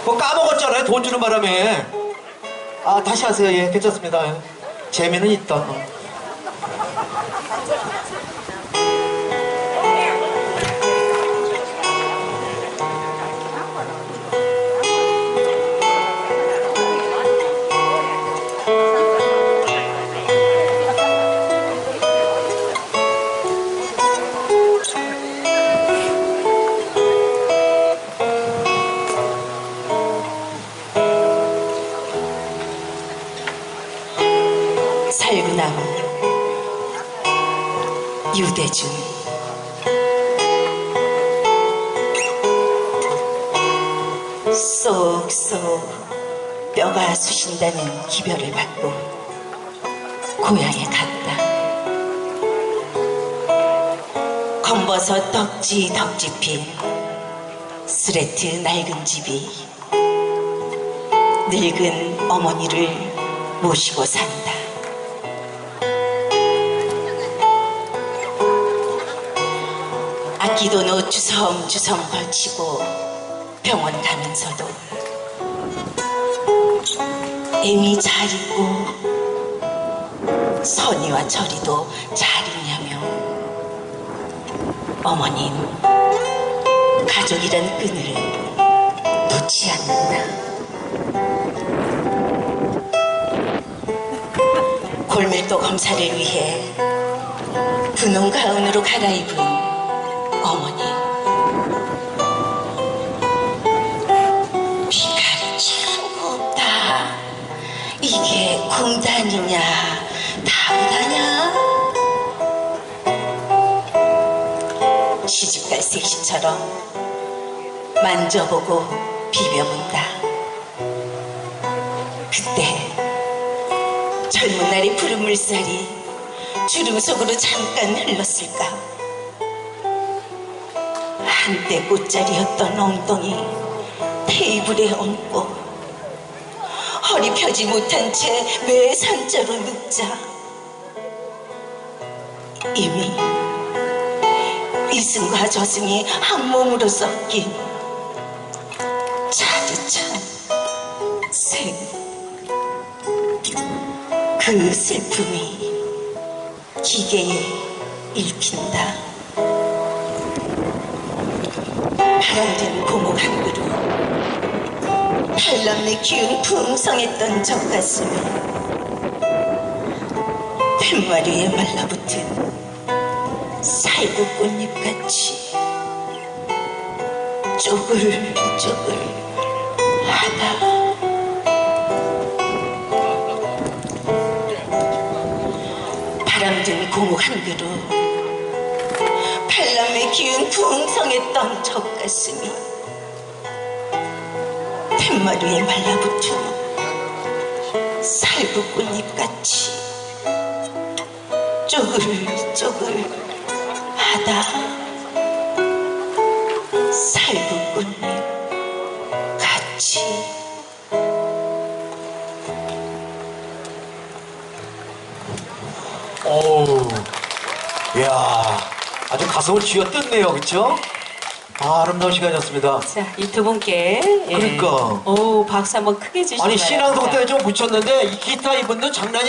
그거 까먹었잖아요. 돈 주는 바람에. 아, 다시 하세요. 예, 괜찮습니다. 재미는 있다. 어. 살구나무 유대준 쏙쏙 뼈가 쑤신다는 기별을 받고 고향에 갔다 검버섯 덕지 덕지 핀 스레트 낡은 집이 늙은 어머니를 모시고 산다. 아끼도노 주섬주섬 걸치고 병원 가면서도 애미 잘 있고 선이와 철이도 잘 있냐며 어머님 가족이란 끈을 놓지 않는다. 골밀도 검사를 위해 분홍 가운으로 갈아입은 어머니. 빛깔이 참 곱다. 이게 공단이냐? 다부다냐? 시집갈 섹시처럼 만져보고 비벼본다. 그때 젊은 날의 푸른 물살이 주름 속으로 잠깐 흘렀을까 한때 꽃자리였던 엉덩이 테이블에 얹고 허리 펴지 못한 채 매 산자로 눕자 이미 이승과 저승이 한 몸으로 섞인 차디찬 생. 그 슬픔이 기계에 읽힌다. 바람든 고목 한 그루 팔남의 기운 풍성했던 젖가슴에 팻마리에 말라붙은 살구 꽃잎같이 쪼글쪼글 하다. 바람든 고목 한 그루 팔남의 기운 풍성했던 젖가슴이 팻마루에 말라붙은 살구꽃잎같이 쪼글쪼글 하다 살구꽃잎 같이 어우, 이야, 아주 가슴을 쥐어 뜯네요, 그쵸? 아, 아름다운 시간이었습니다. 자, 이 두 분께 예. 그러니까. 오 박수 한번 크게 주시기 아니, 바랍니다. 신앙송 때좀 붙였는데, 이 기타 이분도 장난이